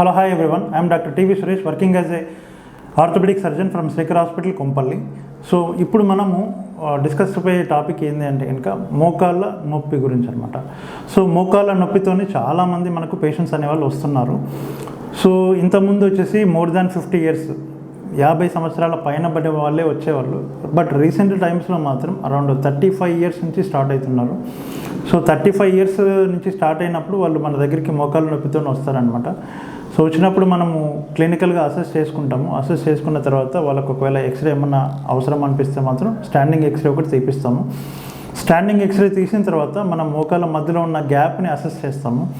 Hello hi everyone I'm doctor T V Suresh working as a orthopedic surgeon from Shekar hospital Kompally so ఇప్పుడు మనము discuss అయిపోయే topic ఏంటి అంటే కనుక మోకాళ్ళ నొప్పి గురించి అనమాట సో మోకాళ్ళ నొప్పితోనే చాలామంది మనకు పేషెంట్స్ అనేవాళ్ళు వస్తున్నారు. సో ఇంతకుముందు వచ్చేసి మోర్ దాన్ ఫిఫ్టీ ఇయర్స్ యాభై సంవత్సరాల పైన పడే వాళ్ళే వచ్చేవాళ్ళు. బట్ రీసెంట్ టైమ్స్లో మాత్రం అరౌండ్ థర్టీ ఫైవ్ ఇయర్స్ నుంచి స్టార్ట్ అవుతున్నారు. సో థర్టీ ఫైవ్ ఇయర్స్ నుంచి స్టార్ట్ అయినప్పుడు వాళ్ళు మన దగ్గరికి మోకాలు నొప్పితో వస్తారనమాట సో వచ్చినప్పుడు మనము క్లినికల్గా అసెస్ చేసుకుంటాము. అసెస్ చేసుకున్న తర్వాత వాళ్ళకు ఒకవేళ ఎక్స్రే ఏమన్నా అవసరం అనిపిస్తే మాత్రం స్టాండింగ్ ఎక్స్రే ఒకటి తీపిస్తాము. స్టాండింగ్ ఎక్స్రే తీసిన తర్వాత మనం మోకాల మధ్యలో ఉన్న గ్యాప్ని అసెస్ చేస్తాము.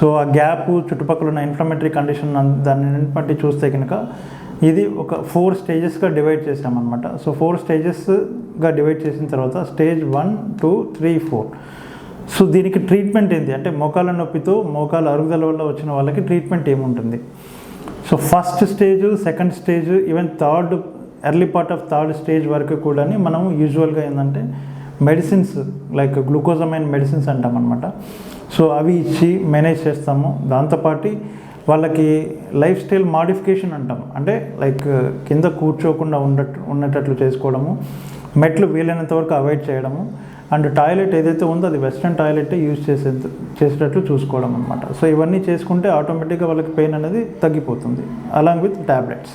సో ఆ గ్యాప్ చుట్టుపక్కల ఉన్న ఇన్ఫ్లమేటరీ కండిషన్ దాన్ని బట్టి చూస్తే కనుక ఇది ఒక ఫోర్ స్టేజెస్గా డివైడ్ చేసామన్నమాట సో ఫోర్ స్టేజెస్గా డివైడ్ చేసిన తర్వాత stage one two three four so దీనికి ట్రీట్మెంట్ ఏంటి అంటే మోకాల నొప్పితో మోకాల అరుగుదల వల్ల వచ్చిన వాళ్ళకి ట్రీట్మెంట్ ఏముంటుంది? So first stage second stage even third early part of third stage వరకు కూడా మనం యూజువల్గా ఏంటంటే మెడిసిన్స్ లైక్ గ్లూకోజమైన్ మెడిసిన్స్ అంటామన్నమాట. సో అవి ఇచ్చి మేనేజ్ చేస్తాము. దాంతోపాటు వాళ్ళకి లైఫ్ స్టైల్ మాడిఫికేషన్ అంటాం. అంటే లైక్ కింద కూర్చోకుండా ఉండట్ ఉండేటట్లు చేసుకోవడము మెట్లు వీలైనంత వరకు అవాయిడ్ చేయడము అండ్ టాయిలెట్ ఏదైతే ఉందో అది వెస్ట్రన్ టాయిలెట్ యూజ్ చేసే చేసేటట్లు చూసుకోవడం అనమాట సో ఇవన్నీ చేసుకుంటే ఆటోమేటిక్గా వాళ్ళకి పెయిన్ అనేది తగ్గిపోతుంది అలాంగ్ విత్ ట్యాబ్లెట్స్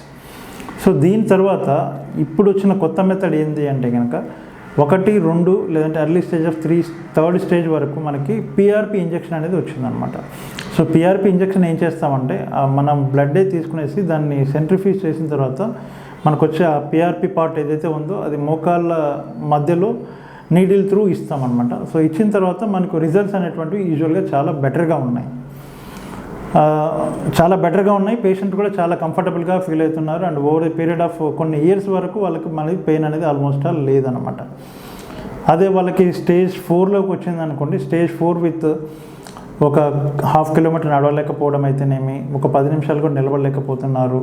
సో దీని తర్వాత ఇప్పుడు వచ్చిన కొత్త మెథడ్ ఏంటి అంటే కనుక ఒకటి రెండు లేదంటే early stage of three third stage వరకు మనకి పిఆర్పి ఇంజెక్షన్ అనేది వచ్చిందనమాట సో పిఆర్పి ఇంజెక్షన్ ఏం చేస్తామంటే మనం బ్లడ్డే తీసుకునేసి దాన్ని సెంట్రిఫ్యూజ్ చేసిన తర్వాత మనకు వచ్చే ఆ పిఆర్పి పార్ట్ ఏదైతే ఉందో అది మోకాళ్ళ మధ్యలో నీడిల్ త్రూ ఇస్తామన్నమాట. సో ఇచ్చిన తర్వాత మనకు రిజల్ట్స్ అనేటువంటివి యూజువల్గా చాలా బెటర్గా ఉన్నాయి. చాలా బెటర్గా ఉన్నాయి. పేషెంట్ కూడా చాలా కంఫర్టబుల్గా ఫీల్ అవుతున్నారు. అండ్ ఓవర్ పీరియడ్ ఆఫ్ కొన్ని ఇయర్స్ వరకు వాళ్ళకి మళ్ళీ పెయిన్ అనేది ఆల్మోస్ట్ ఆల్ లేదనమాట అదే వాళ్ళకి స్టేజ్ ఫోర్లోకి వచ్చింది అనుకోండి. స్టేజ్ ఫోర్ విత్ ఒక హాఫ్ కిలోమీటర్ నడవలేకపోవడం అయితేనేమి ఒక పది నిమిషాలు కూడా నిలబడలేకపోతున్నారు.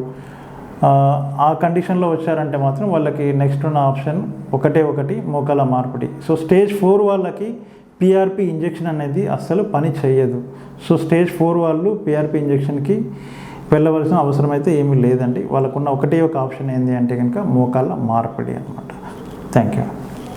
ఆ కండిషన్లో వచ్చారంటే మాత్రం వాళ్ళకి నెక్స్ట్ ఉన్న ఆప్షన్ ఒకటే ఒకటి మోకాల మార్పిడి. సో స్టేజ్ ఫోర్ వాళ్ళకి పిఆర్పి ఇంజెక్షన్ అనేది అస్సలు పని చేయదు సో స్టేజ్ ఫోర్ వాళ్ళు పిఆర్పి ఇంజెక్షన్కి వెళ్ళవలసిన అవసరం అయితే ఏమీ లేదండి. వాళ్ళకున్న ఒకటే ఒక ఆప్షన్ ఏంటి అంటే కనుక మోకాళ్ళ మార్పిడి అనమాట థ్యాంక్ యూ